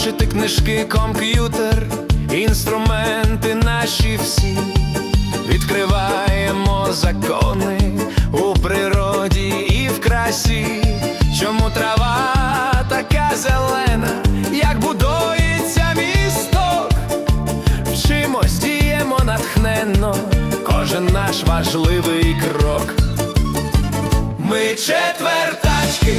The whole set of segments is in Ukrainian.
зошити, книжки, комп'ютер, інструменти наші всі. Відкриваємо закони у природі і в красі. Чому трава така зелена, як будується місток? Вчимось, діємо натхненно, кожен наш важливий крок. Ми четвертачки,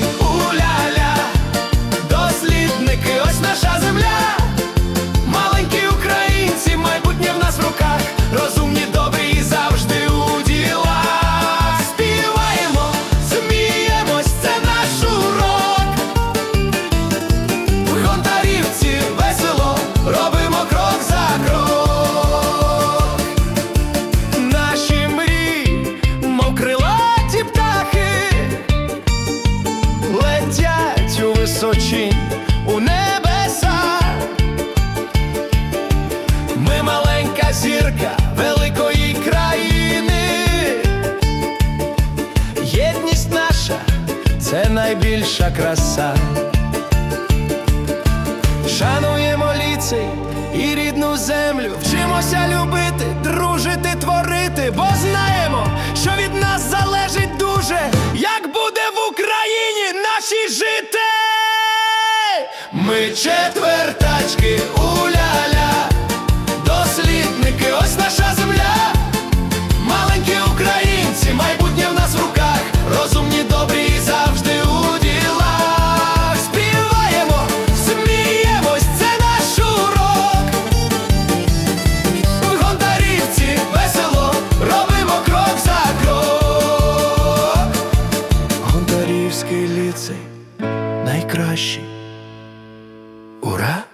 летять у небеса. Ми маленька зірка великої країни. Єдність наша це найбільша краса. Шануємо ліцей і рідну землю, вчимося любити, дружити, творити, бо знаємо, що від нас залежить дуже, як буде в Україні наші жити. Ми четвертачки, уля-ля, дослідники, ось наша земля. Маленькі українці, майбутнє в нас в руках, розумні, добрі і завжди у ділах. Співаємо, сміємось, це наш урок. В Гонтарівці весело робимо крок за крок. Гонтарівський ліцей найкращий. Ура!